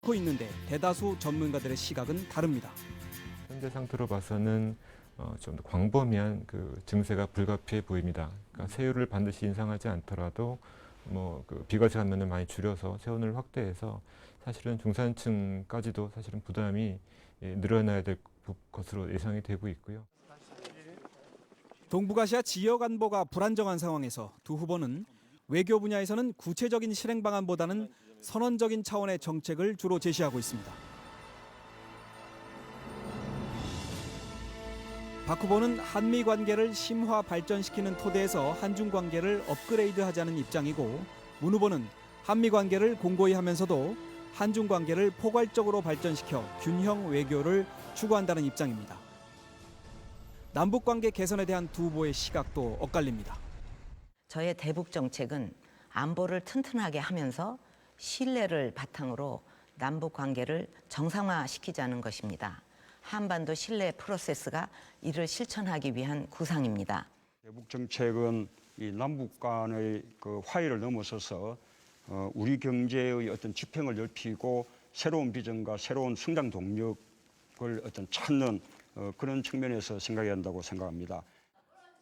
고 있는데 대다수 전문가들의 시각은 다릅니다. 현재 상태로 봐서는 어, 좀 더 광범위한 그 증세가 불가피해 보입니다. 그러니까 세율을 반드시 인상하지 않더라도 뭐그 비과세 감면을 많이 줄여서 세원을 확대해서 사실은 중산층까지도 사실은 부담이 예, 늘어나야 될 것으로 예상이 되고 있고요. 동북아시아 지역 안보가 불안정한 상황에서 두 후보는 외교 분야에서는 구체적인 실행 방안보다는 선언적인 차원의 정책을 주로 제시하고 있습니다. 박 후보는 한미 관계를 심화 발전시키는 토대에서 한중 관계를 업그레이드하자는 입장이고 문 후보는 한미 관계를 공고히 하면서도 한중 관계를 포괄적으로 발전시켜 균형 외교를 추구한다는 입장입니다. 남북 관계 개선에 대한 두 후보의 시각도 엇갈립니다. 저의 대북 정책은 안보를 튼튼하게 하면서 신뢰를 바탕으로 남북 관계를 정상화시키자는 것입니다. 한반도 신뢰 프로세스가 이를 실천하기 위한 구상입니다. 대북 정책은 이 남북 간의 그 화해를 넘어서서 어, 우리 경제의 어떤 지평을 넓히고 새로운 비전과 새로운 성장 동력을 어떤 찾는 어, 그런 측면에서 생각해야 한다고 생각합니다.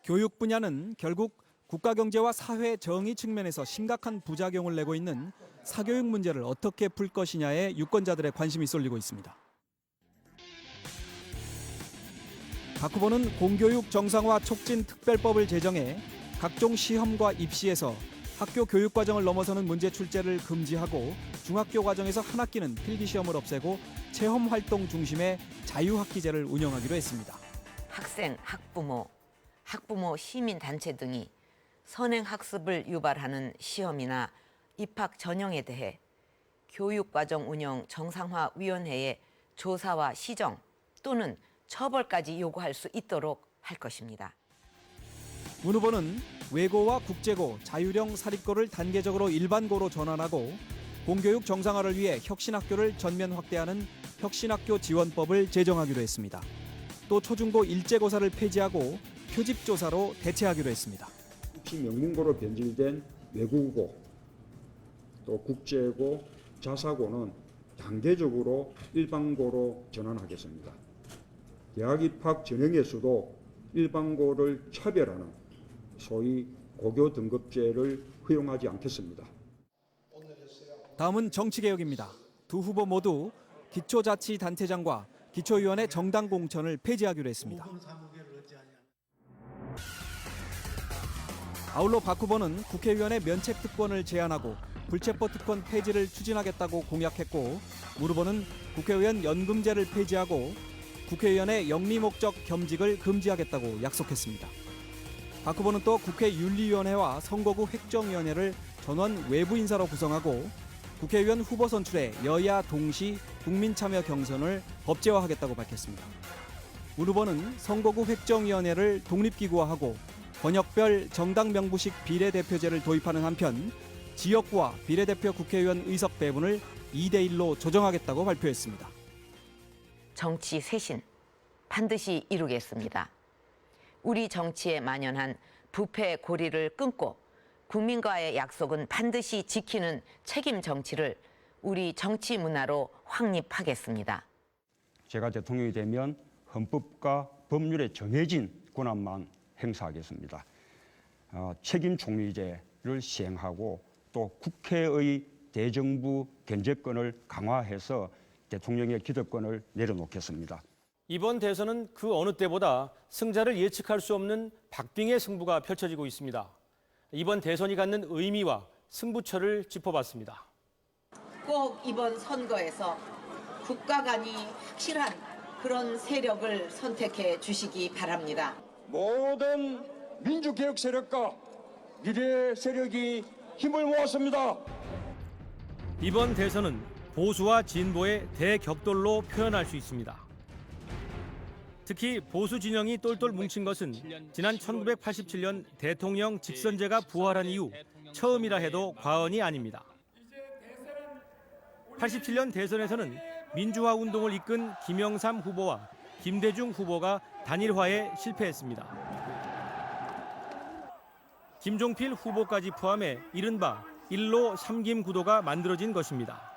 교육 분야는 결국 국가 경제와 사회 정의 측면에서 심각한 부작용을 내고 있는 사교육 문제를 어떻게 풀 것이냐에 유권자들의 관심이 쏠리고 있습니다. 박 후보는 공교육 정상화 촉진 특별법을 제정해 각종 시험과 입시에서 학교 교육 과정을 넘어서는 문제 출제를 금지하고 중학교 과정에서 한 학기는 필기 시험을 없애고 체험 활동 중심의 자유 학기제를 운영하기로 했습니다. 학생, 학부모, 학부모 시민 단체 등이 선행학습을 유발하는 시험이나 입학 전형에 대해 교육과정 운영 정상화위원회의 조사와 시정 또는 처벌까지 요구할 수 있도록 할 것입니다. 문 후보는 외고와 국제고, 자율형 사립고를 단계적으로 일반고로 전환하고 공교육 정상화를 위해 혁신학교를 전면 확대하는 혁신학교 지원법을 제정하기로 했습니다. 또 초중고 일제고사를 폐지하고 표집조사로 대체하기로 했습니다. 혹시 명문고로 변질된 외국어, 또 국제고, 자사고는 단계적으로 일반고로 전환하겠습니다. 대학 입학 전형에서도 일반고를 차별하는 소위 고교 등급제를 허용하지 않겠습니다. 다음은 정치개혁입니다. 두 후보 모두 기초자치단체장과 기초위원회 정당 공천을 폐지하기로 했습니다. 아울러 박 후보는 국회의원의 면책 특권을 제한하고 불체포 특권 폐지를 추진하겠다고 공약했고 문 후보는 국회의원 연금제를 폐지하고 국회의원의 영리 목적 겸직을 금지하겠다고 약속했습니다. 박 후보는 또 국회 윤리위원회와 선거구 획정위원회를 전원 외부 인사로 구성하고 국회의원 후보 선출에 여야 동시 국민 참여 경선을 법제화하겠다고 밝혔습니다. 문 후보는 선거구 획정위원회를 독립기구화하고 번역별 정당 명부식 비례대표제를 도입하는 한편 지역구와 비례대표 국회의원 의석 배분을 2대 1로 조정하겠다고 발표했습니다. 정치 쇄신 반드시 이루겠습니다. 우리 정치에 만연한 부패 고리를 끊고 국민과의 약속은 반드시 지키는 책임 정치를 우리 정치 문화로 확립하겠습니다. 제가 대통령이 되면 헌법과 법률에 정해진 권한만 행사하겠습니다. 어, 책임 총리제를 시행하고 또 국회의 대정부 견제권을 강화해서 대통령의 기득권을 내려놓겠습니다. 이번 대선은 그 어느 때보다 승자를 예측할 수 없는 박빙의 승부가 펼쳐지고 있습니다. 이번 대선이 갖는 의미와 승부처를 짚어봤습니다. 꼭 이번 선거에서 국가 간이 확실한 그런 세력을 선택해 주시기 바랍니다. 모든 민주개혁 세력과 미래 세력이 힘을 모았습니다. 이번 대선은 보수와 진보의 대격돌로 표현할 수 있습니다. 특히 보수 진영이 똘똘 뭉친 것은 지난 1987년 대통령 직선제가 부활한 이후 처음이라 해도 과언이 아닙니다. 87년 대선에서는 민주화 운동을 이끈 김영삼 후보와 김대중 후보가 단일화에 실패했습니다. 김종필 후보까지 포함해 이른바 일로 삼김 구도가 만들어진 것입니다.